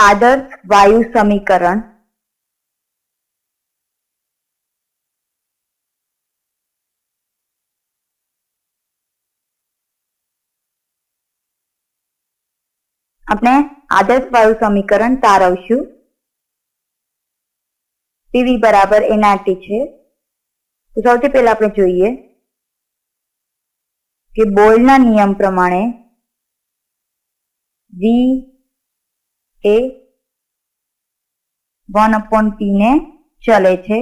આદર્શ વાયુ સમીકરણ. આપણે આદર્શ વાયુ સમીકરણ તારવશું. પીવી બરાબર એનઆરટી છે. તો સૌથી પહેલા આપણે જોઈએ કે બોલના નિયમ પ્રમાણે વી એ વન અપોન પી ને ચલે છે.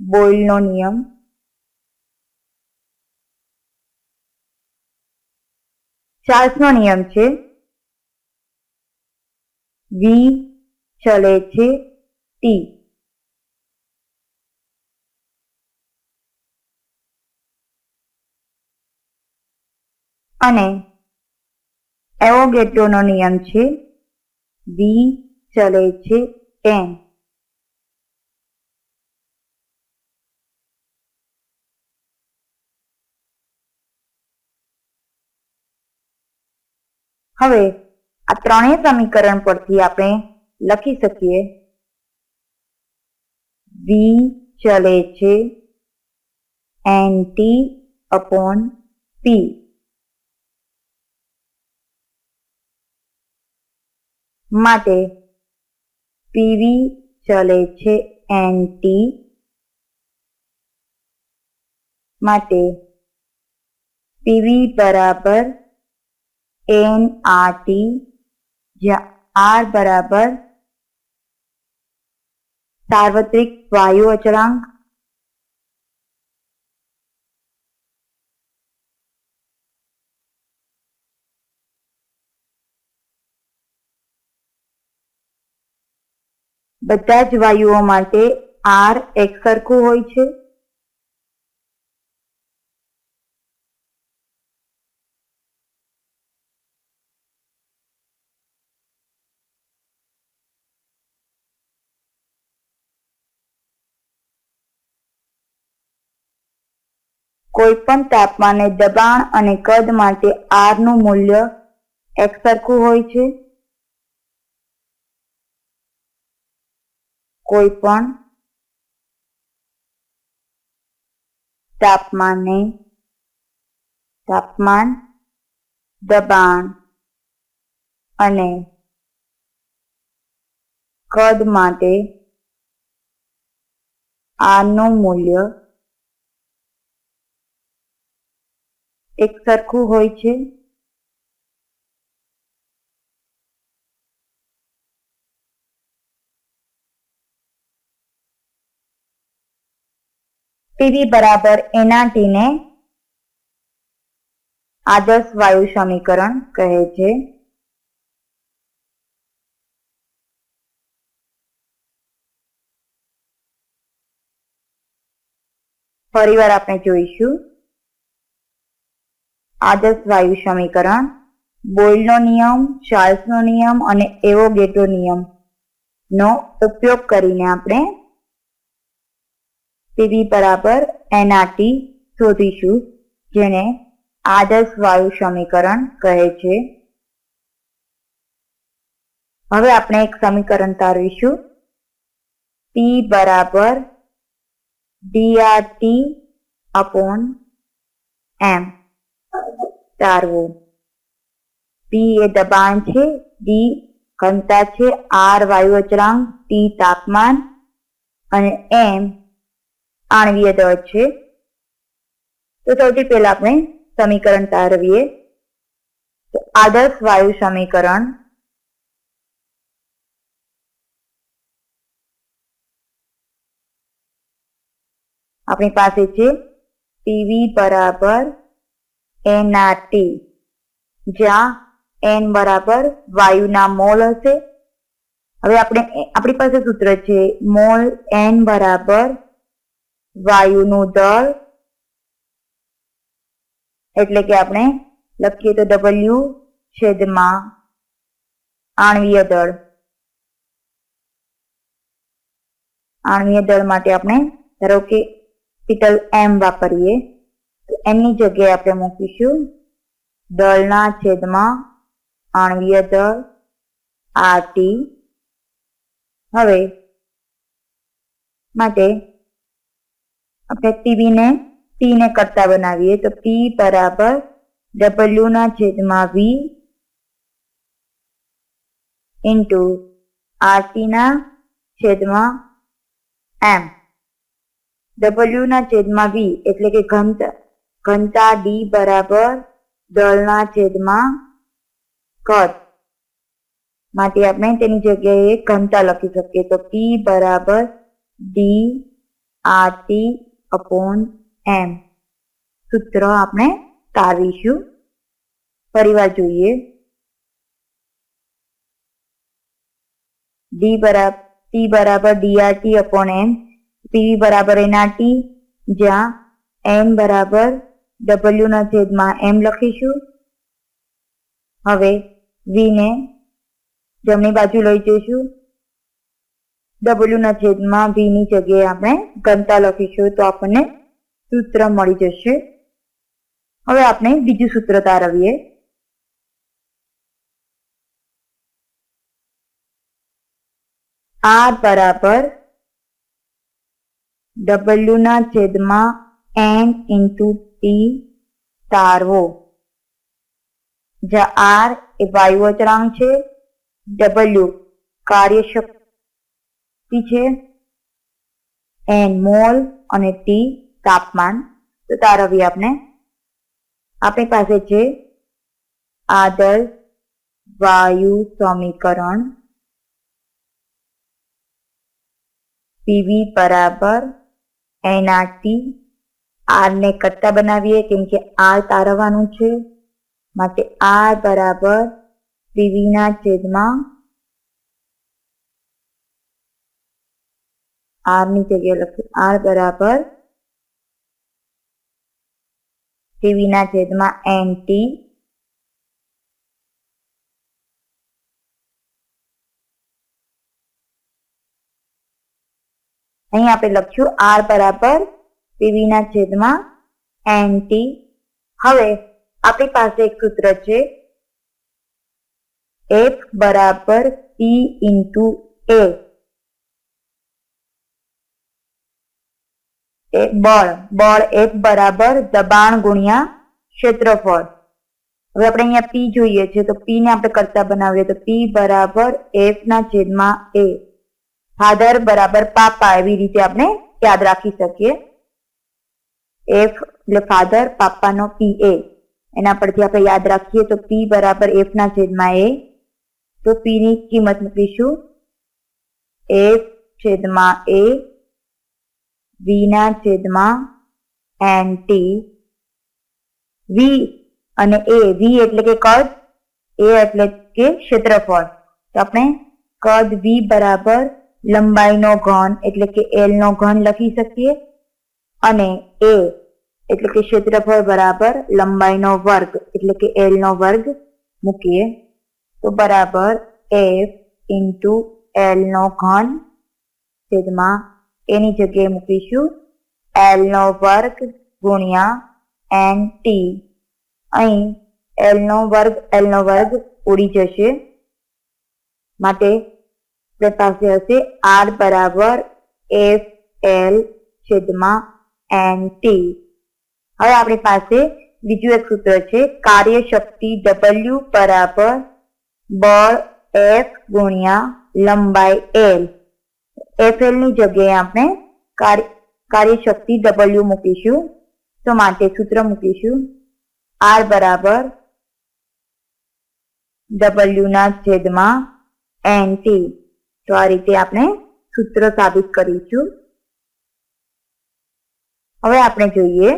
બોયલનો નિયમ. ચાર્લ્સનો નિયમ છે. વી ચલે છે ટી અને એવોગેટ્રોનો નિયમ છે. વી ચલે છે એન હવે આ ત્રણેય સમીકરણ પરથી આપણે લખી શકીએ. વી ચલે છે એન ટી અપોન પી માટે પીવી ચલે છે એન્ટી માટે પીવી બરાબર એન આર ટી જ્યાં આર બરાબર સાર્વત્રિક વાયુ અચળાંક બધા જ વાયુઓ માટે આર એક સરખું હોય છે. કોઈ પણ તાપમાને દબાણ અને કદ માટે આરનું મૂલ્ય એક સરખું હોય છે. કોઈ પણ તાપમાને તાપમાન દબાણ અને કદ માટે આનું મૂલ્ય એક સરખું હોય છે. પીવી બરાબર એનઆરટી ને આદર્શ વાયુ સમીકરણ કહે છે. ફરીવાર આપણે જોઈશું. આદર્શ વાયુ સમીકરણ બોયલનો નિયમ ચાર્લ્સનો નિયમ અને એવોગેટો નિયમ નો ઉપયોગ કરીને આપણે પીવી બરાબર એનઆરટી શોધીશું, જેને આદર્શ વાયુ સમીકરણ કહે છે. હવે આપણે એક સમીકરણ તારવીશું. પી બરાબર ડીઆરટી અપોન એમ તારવું. પી એ દબાણ છે ડી ઘનતા છે આર વાયુ અચળાંક ટી તાપમાન અને એમ આણવીય દળ છે તો સૌથી પહેલા આપણે સમીકરણ તારવીએ આદર્શ વાયુ સમીકરણ આપણી પાસે છે પીવી બરાબર એનઆરટી જ્યાં એન બરાબર વાયુના મોલ હશે હવે આપણે આપણી પાસે સૂત્ર છે મોલ એન બરાબર વાયુનું દળ, એટલે કે આપણે લખીએ તો ડબલ્યુ છેદમાં આણવીય દળ. આણવીય દળ માટે આપણે ધારો કે પિટલ એમ વાપરીએ, તો એમની જગ્યાએ આપણે મૂકીશું દળના છેદમાં આણવીય દળ આર ટી હવે, માટે આપણે પીવી ને ટી ને કરતા બનાવીએ તો પી બરાબર ડબલ્યુ ના છેદમાં વી ઇન્ટુ આરટી ના છેદમાં એમ ડબલ્યુ ના છેદમાં વી એટલે કે ઘનતા ઘનતા ડી બરાબર દળના છેદમાં કદ. માટે આપણે તેની જગ્યાએ ઘનતા લખી શકીએ તો પી બરાબર D R T upon M સૂત્ર આપણે તારવીશું ફરીવાર જોઈએ. ડી બરાબર ટી બરાબર ડીઆરટી અપોન એમ પી બરાબર એનઆરટી જ્યાં એમ બરાબર ડબલ્યુ ના છેદમાં એમ લખીશું. હવે વી ને જમણી બાજુ લઈ જઈશું. ડબલ્યુ ના છેદમાં વી ની જગ્યાએ આપણે ઘનતા લખીશું તો આપણને સૂત્ર મળી જશે. હવે આપણે બીજું સૂત્ર તારવીએ. આર બરાબર ડબલ્યુ ના છેદમાં એન ઇન્ટુ ટી તારવો. જ્યાં આર એ વાયુ અચળાંક છે ડબલ્યુ કાર્યશક્તિ છે. એન મોલ અને ટી તાપમાન. તો તારવીએ આપણે આપણી પાસે છે આદર્શ વાયુ, સમીકરણ, પીવી બરાબર, એનઆરટી. ટી ને કરતા બનાવીએ કેમ કે આર તારવવાનું છે. માટે આર બરાબર પીવીના છેદમાં આરની જગ્યાએ લખ્યું આર બરાબર પીવી ના છેદમાં એન ટી અહીં આપણે લખ્યું આર બરાબર પીવી ના છેદમાં એન ટી હવે આપણી પાસે એક સૂત્ર છે. એફ બરાબર પી ઇન્ટુ એ બળ. બળ એફ બરાબર દબાણ ગુણ્યા ક્ષેત્રફળ. હવે આપણે અહીંયા પી જોઈએ છે, તો પી ને આપણે કરતા બનાવીએ, તો પી બરાબર એફ ના છેદમાં એ ફાધર બરાબર પાપા, એવી રીતે આપણે યાદ રાખી શકીએ. એફ એટલે ફાધર પાપાનો પી એ એના પરથી આપણે યાદ રાખીએ, તો પી બરાબર એફ ના છેદમાં એ તો પી ની કિંમત મૂકીશું. એફ છેદમાં એ વી ના છેદમાં એન વી અને એ વી એટલે કે કદ? એ એટલે કે ક્ષેત્રફળ. તો આપણે કદ વી બરાબર લંબાઈનો ઘન એટલે કે એલ નો ઘન લખી શકીએ. અને એ એટલે કે ક્ષેત્રફળ બરાબર લંબાઈનો વર્ગ એટલે કે એલ નો વર્ગ મૂકીએ. તો બરાબર એફ ઇન્ટુ એલ નો ઘન છેદમાં એની જગ્યાએ મૂકીશું. એલ નો વર્ગ ગુણ્યા એન ટી અહીં એલ નો વર્ગ એલ નો વર્ગ ઉડી જશે. માટે પાસે હશે આર બરાબર એફ એલ છેદમાં એન ટી હવે આપણી પાસે બીજું એક સૂત્ર છે, કાર્યશક્તિ ડબલ્યુ બરાબર બળ એફ ગુણ્યા લંબાઈ એલ એફ એલની જગ્યાએ આપણે કાર્યશક્તિ ડબલ્યુ મૂકીશું તો માટે સૂત્ર મૂકીશું. આર બરાબર ડબલ્યુ ના છેદમાં એન ટી તો આ રીતે આપણે સૂત્ર સાબિત કરીશું. હવે આપણે જોઈએ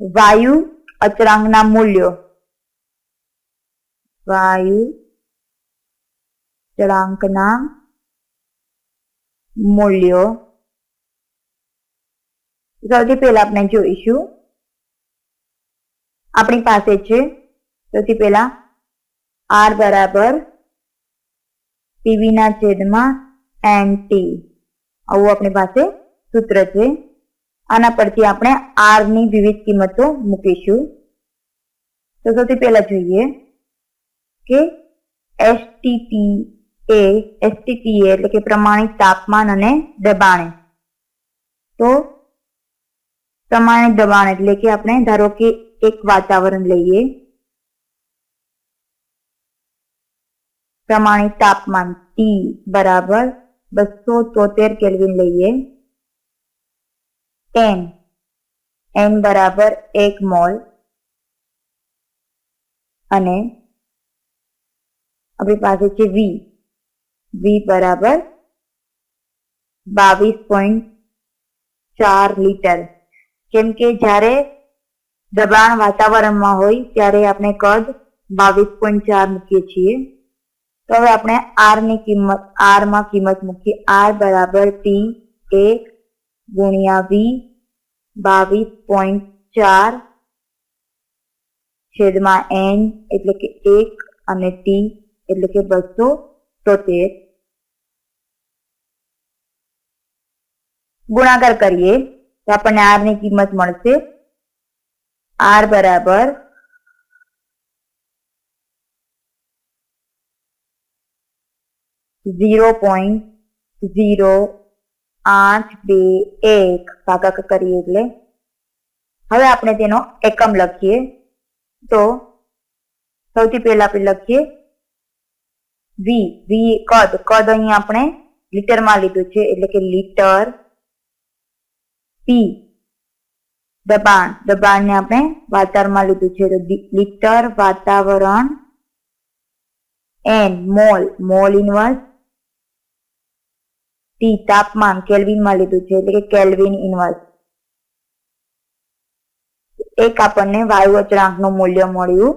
વાયુ અચળાંકના મૂલ્યો. વાયુ અચળાંકના મૂલ્યો. સૌથી પહેલા આપણે જોઈશું. આપણી પાસે છે સૌથી પહેલા આર બરાબર પીવી ના છેદમાં એન ટી. આવું આપણી પાસે સૂત્ર છે. આના પરથી આપણે આરની વિવિધ કિંમતો મૂકીશું. તો સૌથી પહેલા જોઈએ કે એસટીપી એ એસટીપી એટલે કે પ્રમાણિત તાપમાન અને દબાણે. તો પ્રમાણિત દબાણ એટલે કે આપણે ધારો કે એક વાતાવરણ લઈએ. પ્રમાણિત તાપમાન ટી બરાબર બસો તોતેર કેલ્વિન લઈએ. એન એમ બરાબર એક મોલ. અને આપણી પાસે છે વી વી બરાબર બાવીસ પોઈન્ટ ચાર લીટર. કેમ કે જ્યારે દબાણ વાતાવરણમાં હોય ત્યારે આપણે કદ બાવીસ પોઈન્ટ ચાર મૂકીએ છીએ. તો હવે આપણે આરની કિંમત આરમાં કિંમત મૂકીએ. આર બરાબર ટી એક ગુણ્યા વી બાવીસ પોઈન્ટ ચાર છેદમાં એન એટલે કે એક અને ટી એટલે કે બસો તોતેર ગુણાકાર કરીએ તો આપણને આરની કિંમત મળશે આર બરાબર ઝીરો પોઈન્ટ ઝીરો આઠ, બે, એક ભાગાક કરીએ એટલે હવે આપણે તેનો એકમ લખીએ. તો સૌથી પહેલા આપણે લખીએ વી. વી કદ. કદ અહીં આપણે લીટરમાં લીધું છે. એટલે કે લીટર પી દબાણ. દબાણને આપણે વાતાવરણમાં લીધું છે. તો લીટર વાતાવરણ N mole. Mole inverse T તાપમાન કેલ્વિનમાં લીધું છે, એટલે કે કેલ્વિન ઇન્વર્સ. એક આપણને વાયુ અચળાંકનું મૂલ્ય મળ્યું.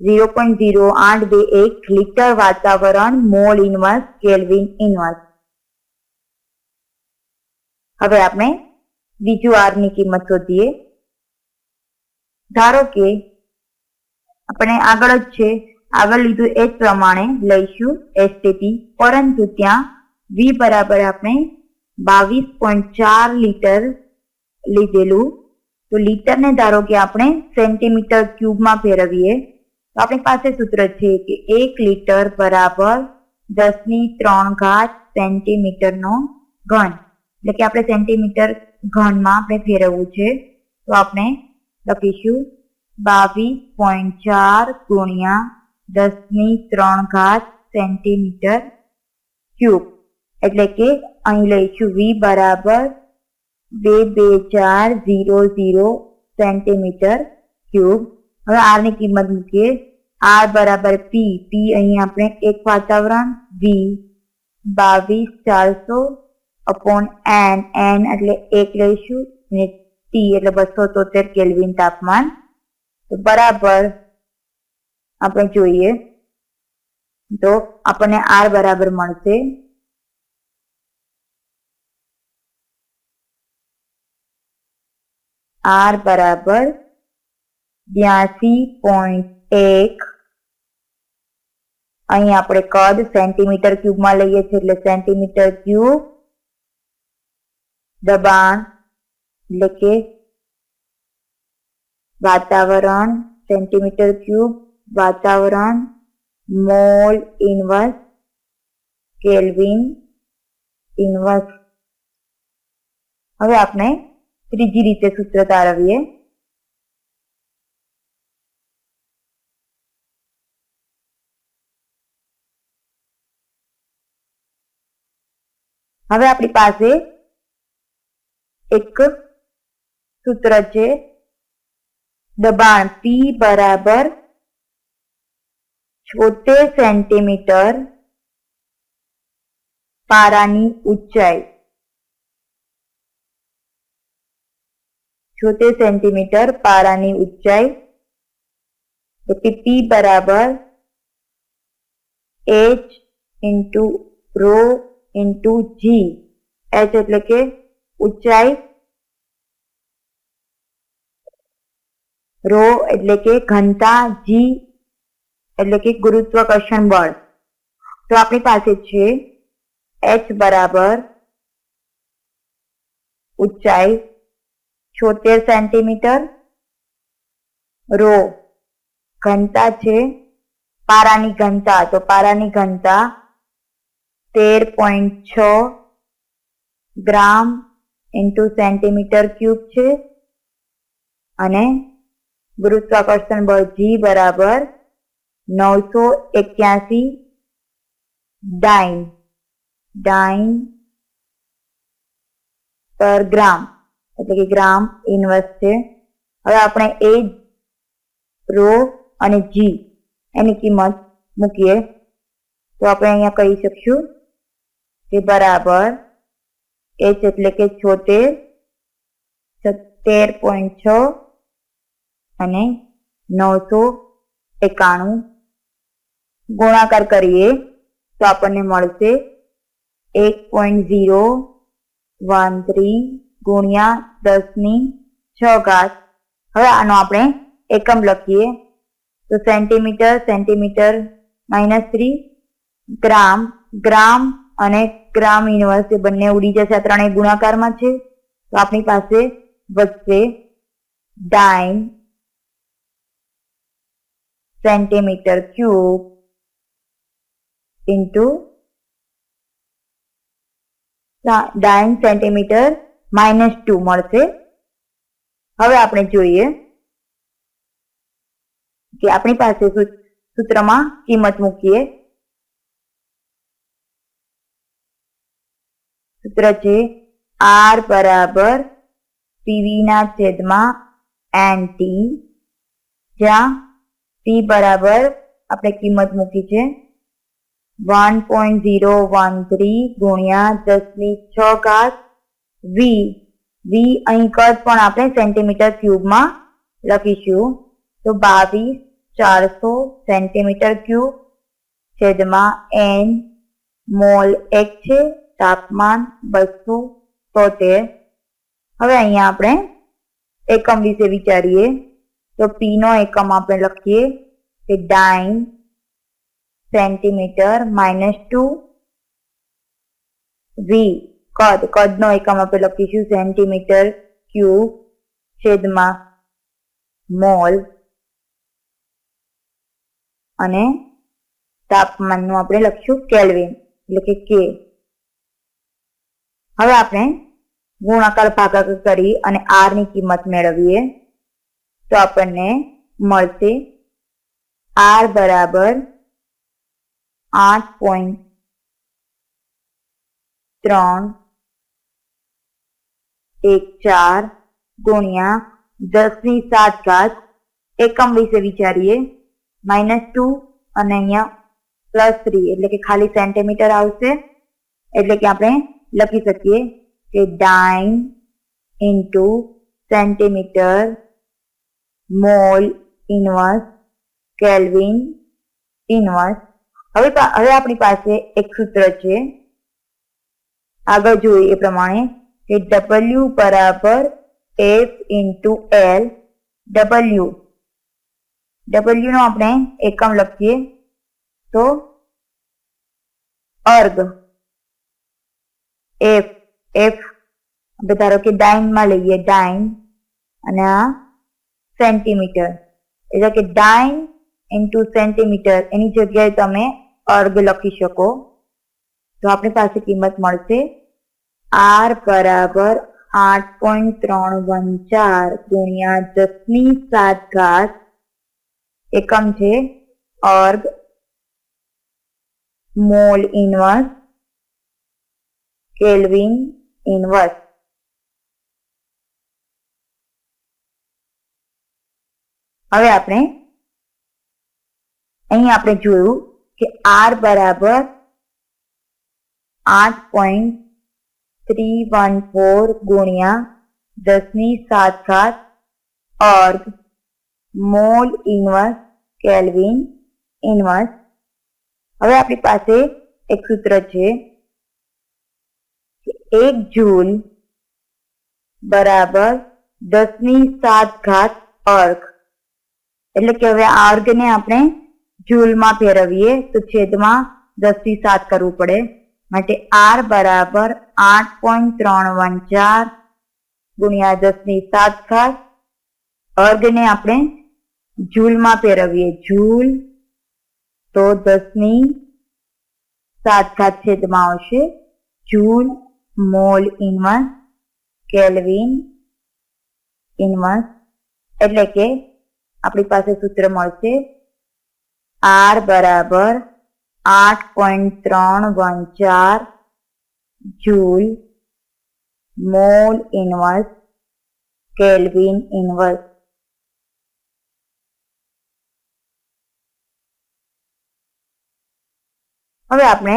ઝીરો પોઈન્ટ ઝીરો આઠ બે એક લીટર વાતાવરણ મોલ ઇન્વર્સ, કેલ્વિન ઇન્વર્સ. હવે આપણે બીજું આરની કિંમત શોધીએ. ધારો કે આપણે આગળ જ છે. આગળ લીધું એ જ પ્રમાણે લઈશું એસટીપી પરંતુ ત્યાં વી બરાબર આપણે બાવીસ પોઈન્ટ ચાર લીટર લીધેલું. તો લીટરને ધારો કે આપણે સેન્ટીમીટર ક્યુબમાં ફેરવીએ, તો આપણી પાસે સૂત્ર છે કે એક લીટર બરાબર દસની ત્રણ ઘાત સેન્ટીમીટર નો ઘન. એટલે કે આપણે સેન્ટીમીટર ઘનમાં આપણે ફેરવવું છે. તો આપણે લખીશું બાવીસ પોઈન્ટ ચાર ગુણ્યા દસની ત્રણ ઘાત સેન્ટીમીટર ક્યુબ. એટલે કે અહીં લઈશું વી બરાબર બે બે ચાર ઝીરો ઝીરો સેન્ટીમીટર ક્યુબ. હવે આરની કિંમત મૂકીએ. આર બરાબર પી પી અહીં આપણે એક વાતાવરણ વી બાવીસ ચારસો અપોન એન એન એટલે એક લઈશું ને ટી એટલે બસો તોતેર કેલ્વિન તાપમાન. તો બરાબર આપણે જોઈએ. તો આપણને આર બરાબર મળશે. આર બરાબર બ્યાસી પોઈન્ટ એક અહીં આપણે કદ સેન્ટીમીટર ક્યુબમાં લઈએ છીએ એટલે સેન્ટીમીટર ક્યુબ દબાણ એટલે કે વાતાવરણ સેન્ટીમીટર ક્યુબ વાતાવરણ મોલ ઇનવર્સ કેલ્વિન ઇનવર્સ હવે આપણે ત્રીજી રીતે સૂત્ર તારવીએ હવે આપણી પાસે એક સૂત્ર છે દબાણ પી બરાબર છોતેર સેન્ટીમીટર પારાની ઊંચાઈ છોતેર સેન્ટીમીટર પારાની ઊંચાઈ એટલે પી બરાબર H into rho into G H એટલે કે ઊંચાઈ રો એટલે કે ઘનતા જી એટલે કે ગુરુત્વાકર્ષણ બળ તો આપણી પાસે છે એચ બરાબર ઊંચાઈ છોતેર સેન્ટીમીટર. રો ઘનતા છે પારાની ઘનતા, તો પારાની ઘનતા તેર પોઈન્ટ છ ગ્રામ ઇન્ટુ સેન્ટીમીટર ક્યુબ છે. અને ગુરુત્વાકર્ષણ બળ જી બરાબર નવસો એક્યાસી ડાઇન ડાઇન પર ગ્રામ. એટલે કે ગ્રામ ઇન્વર્સ છે. હવે આપણે એ રો અને જી એની કિંમત મૂકીએ. તો આપણે અહીંયા કહી શકશું કે બરાબર એચ એટલે કે છોતેર, સત્તેર પોઈન્ટ છ અને નવસો એકાણું. ગુણાકાર કરીએ તો આપણને મળશે એક પોઈન્ટ ઝીરો, વન થ્રી ગુણ્યા દસની છ ઘાત. હવે આનો આપણે એકમ લખીએ. તો centimetre centimetre minus three gram gram અને ગ્રામ યુનિવર્સ બંને ઉડી જશે. આ ત્રણેય ગુણાકારમાં છે. તો આપણી પાસે વધશે dyne centimetre cube into dyne centimetre minus two મળશે. હવે આપણે જોઈએ કે આપણી પાસે સૂત્રમાં કિંમત મૂકીએ. સૂત્ર છે આર બરાબર પીવી ના છેદમાં એન ટી. જ્યાં ટી બરાબર આપણે કિંમત મૂકી છે. One point zero one three ગુણ્યા દસની છ ઘાત વી. વી અહીં કદ પણ આપણે સેન્ટીમીટર ક્યુબમાં લખીશું. તો બાવીસ ચારસો સેન્ટીમીટર ક્યુબ છેદમાં એન મોલ એક છે, તાપમાન બસો તોતેર. હવે અહીંયા આપણે એકમ વિશે વિચારીએ. તો પી નો એકમ આપણે લખીએ કે dyne centimetre minus two V. કદ કદનો એકમ આપણે લખીશું સેન્ટીમીટર ક્યુબ છેદમાં મોલ અને તાપમાનનું આપણે લખશું કેલ્વિન, એટલે કે કે હવે આપણે ગુણાકાર ભાગાકાર કરી અને આરની કિંમત મેળવીએ, તો આપણને મળશે આર બરાબર આઠ પોઈન્ટ ત્રણ એક ચાર ગુણ્યા દસની સાત ઘાત એકમ વિશે વિચારીએ. માઇનસ ટુ અને અહીંયા પ્લસ થ્રી, એટલે કે ખાલી સેન્ટીમીટર આવશે. એટલે કે આપણે લખી શકીએ કે dyne into centimetre mole inverse kelvin inverse. હવે હવે આપણી પાસે એક સૂત્ર છે. આગળ જોઈએ એ પ્રમાણે. કે ડબલ્યુ બરાબર F into L W W નો આપણે એકમ લખીએ તો અર્ગ એફ એફ આપણે ધારો કે ડાઇનમાં લઈએ ડાઇન અને આ સેન્ટીમીટર એટલે કે ડાઇન ઇન્ટુ સેન્ટીમીટર એની જગ્યાએ તમે અર્ગ લખી શકો તો આપણી પાસે કિંમત મળશે આર બરાબર આઠ પોઈન્ટ ત્રણ વન ચાર ગુણ્યા દસની સાત ઘાત એકમ છે erg mole inverse kelvin inverse. હવે આપણે અહીં આપણે જોયું કે આર બરાબર આઠ પોઈન્ટ થ્રી વન ફોર ગુણ્યા દસની સાત ઘાત erg mole inverse kelvin inverse હવે આપણી પાસે એક સૂત્ર છે એક જૂલ બરાબર દસની સાત ઘાત અર્ગ એટલે કે હવે આ અર્ગને આપણે જૂલમાં ફેરવીએ તો છેદમાં દસથી સાત કરવું પડે। માટે આર બરાબર આઠ પોઈન્ટ ત્રણ વન ચાર ગુણ્યા દસની સાત ઘાત અર્ધને આપણે જૂલમાં ફેરવીએ. જૂલ તો દસની સાત ઘાત છેદમાં આવશે. Joule mole inverse kelvin inverse એટલે કે આપણી પાસે સૂત્ર મળશે. આર બરાબર આઠ પોઈન્ટ ત્રણ વન ચાર joule mole inverse kelvin inverse હવે આપણે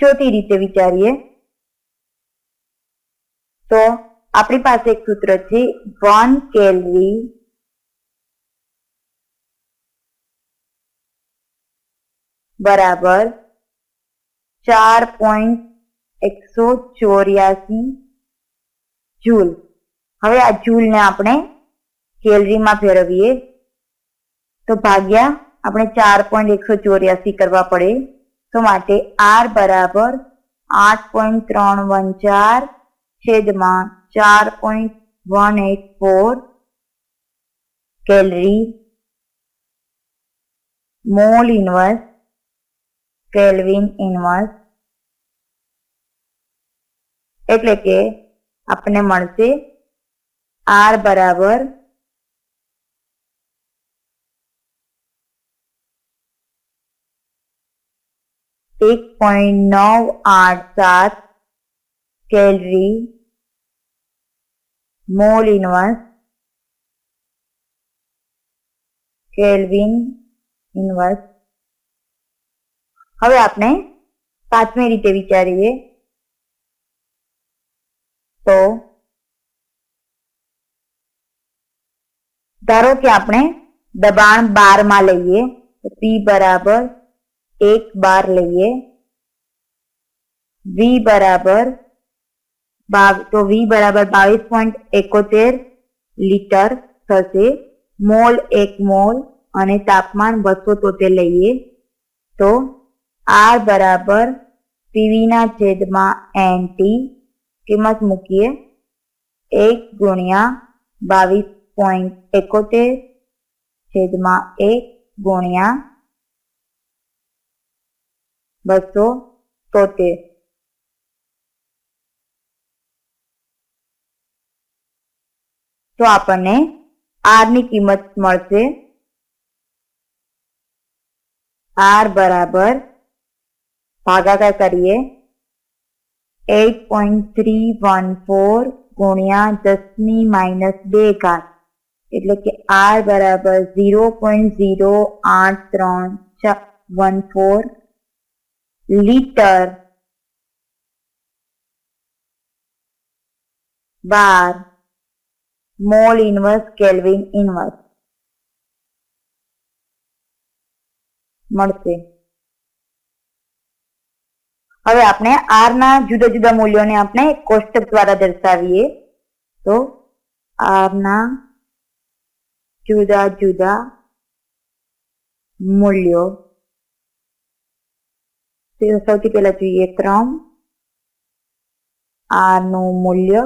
ચોથી રીતે વિચારીએ તો આપણી પાસે એક સૂત્ર છે વન કેલવી બરાબર ચાર પોઈન્ટ એકસો ચોર્યાસી જૂલ. હવે આ જૂલને આપણે કેલરીમાં ફેરવીએ. તો ભાગ્યા આપણે ચાર પોઈન્ટ એકસો ચોર્યાસી કરવા પડે. તો માટે આર બરાબર આઠ પોઈન્ટ ત્રણ વન ચાર છેદમાં ચાર point one eight four calorie mole inverse kelvin inverse એટલે કે આપણને મળશે આર બરાબર એક પોઈન્ટ નવ આઠ સાત calorie mole inverse kelvin inverse હવે આપણે પાંચમી રીતે વિચારીએ. તો ધારો કે આપણે દબાણ બારમાં લઈએ પી બરાબર એક બાર લઈએ. વી બરાબર તો વી બરાબર બાવીસ પોઈન્ટ એકોતેર લીટર થશે. મોલ એક મોલ અને તાપમાન બસો તોતેર લઈએ. તો આર બરાબર પીવીના છેદમાં એનટી કિંમત મૂકીએ. એક ગુણ્યા બાવીસ પોઈન્ટ એકોતેર છેદમાં એક ગુણ્યા બસો તોતેર. તો આપણને આરની કિંમત મળશે. આર બરાબર ભાગાકાર કરીએ eight point three one four ગુણ્યા દસની માઇનસ બે ઘાત એટલે કે આર બરાબર ઝીરો પોઈન્ટ ઝીરો આઠ ત્રણ one four litre bar mole inverse kelvin inverse મળશે હવે આપણે આર ના જુદા જુદા મૂલ્યોને આપણે કોષ્ટક દ્વારા દર્શાવીએ. તો આર ના જુદા જુદા મૂલ્યો. સૌથી પહેલા જોઈએ ક્રમ. આરનું મૂલ્ય.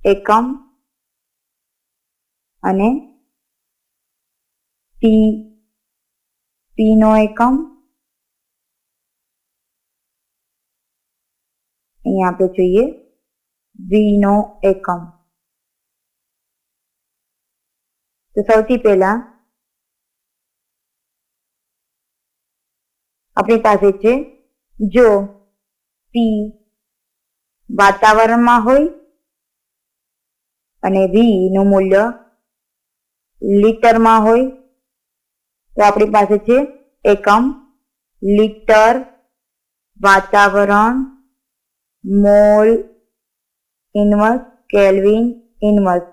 એકમ. અને પી પી નો એકમ. અહીંયા આપણે જોઈએ. વી નો એકમ. તો સૌથી પહેલા આપણી પાસે છે. જો પી વાતાવરણમાં હોય અને વી નું મૂલ્ય લીટરમાં હોય, તો આપણી પાસે છે એકમ લીટર વાતાવરણ mole inverse kelvin inverse.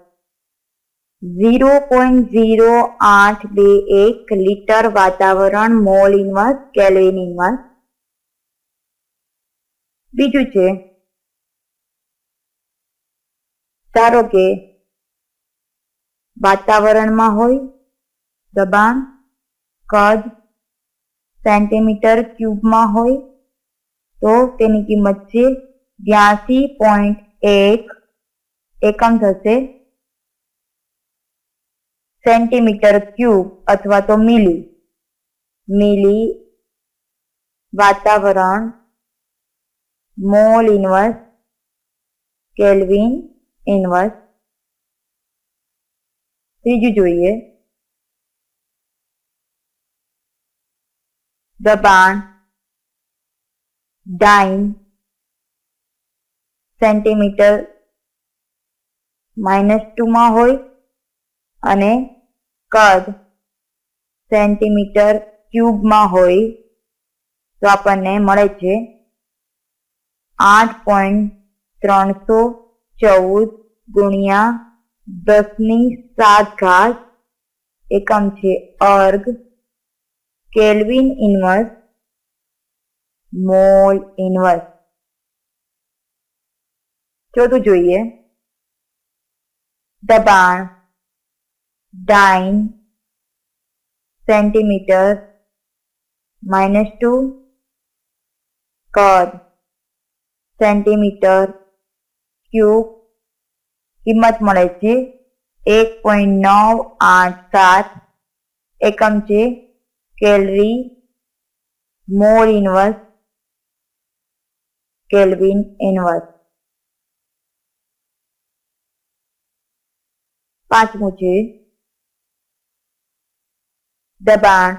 Zero point zero આઠ બે એક લીટર વાતાવરણ મોલ ઇનવર્સ કેલ્વિન ઇનવર્સ. બીજું છે, ધારો કે વાતાવરણમાં હોય દબાણ કદ સેન્ટીમીટર ક્યુબમાં હોય તો તેની કિંમત છે બ્યાસી પોઈન્ટ એક એકમ થશે સેન્ટીમીટર ક્યુબ અથવા તો મિલી મિલી વાતાવરણ મોલ ઇનવર્સ કેલ્વિન ઇનવર્સ ત્રીજું જોઈએ દબાણ ડાઇન સેન્ટીમીટર માઇનસ ટુમાં હોય અને કદ સેન્ટીમીટર ક્યુબમાં હોય તો આપણને મળે છે આઠ પોઈન્ટ ત્રણસો ચૌદ ગુણ્યા દસની સાત ઘાત એકમ છે erg kelvin inverse mole inverse. ચોથું જોઈએ, દબાણ, ડાઇન, સેન્ટીમીટર, માઇનસ ટુ, કદ, સેન્ટીમીટર, ક્યુબ, કિંમત મળે છે એક પોઈન્ટ નવ આઠ સાત, એકમ છે calorie, mole inverse, kelvin inverse. પાંચમું છે દબાણ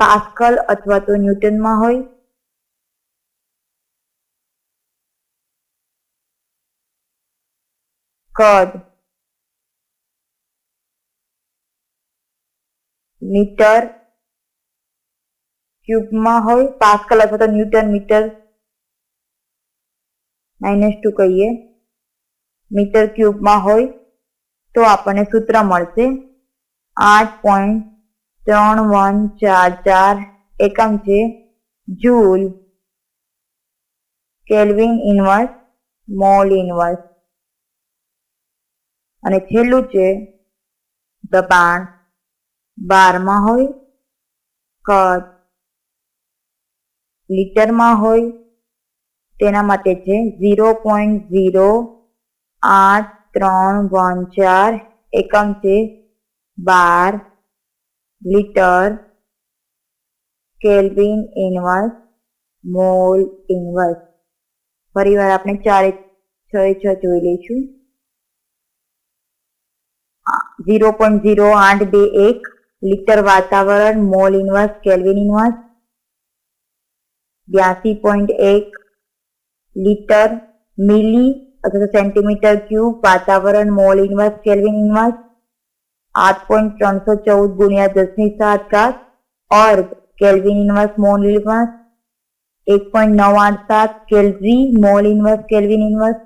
પાસ્કલ અથવા તો ન્યૂટનમાં હોય. કદ મીટર ક્યુબમાં હોય. પાસ્કલ અથવા તો ન્યૂટન મીટર. માઇનસ ટુ કહીએ. મીટર ક્યુબમાં હોય તો આપણને સૂત્ર મળશે. આઠ પોઈન્ટ ત્રણ વન ચાર ચાર એકમ છે. Joule kelvin inverse, mole inverse. અને છેલ્લું છે, દબાણ બારમાં હોય, કદ લીટરમાં હોય, તેના માટે છે ઝીરો પોઈન્ટ ઝીરો આઠ, ત્રણ વન ચાર, એકમ છે. Bar litre kelvin inverse, mole inverse. ફરીવાર આપણે ચારે છ છ જોઈ લઈશું. ઝીરો પોઈન્ટ ઝીરો આઠ બે એક લીટર વાતાવરણ, મોલ ઇન્વર્સ, કેલ્વિન ઇન્વર્સ. બ્યાસી પોઈન્ટ એક લીટર મિલી અથવા સેન્ટીમીટર ક્યુબ વાતાવરણ મોલ ઇન્વર્સ કેલ્વિન ઇન્વર્સ આઠ પોઈન્ટ ત્રણસો ચૌદ ગુણ્યા દસની સાત ઘાત erg kelvin inverse mole inverse એક પોઈન્ટ નવ આઠ સાત kelvin mole inverse kelvin inverse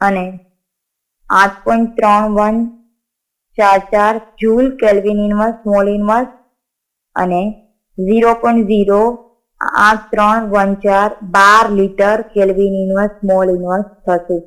અને આઠ પોઈન્ટ ત્રણ વન ચાર ચાર joule kelvin inverse mole inverse અને ઝીરો પોઈન્ટ ઝીરો આઠ ત્રણ વન ચાર bar litre kelvin inverse mole inverse થશે.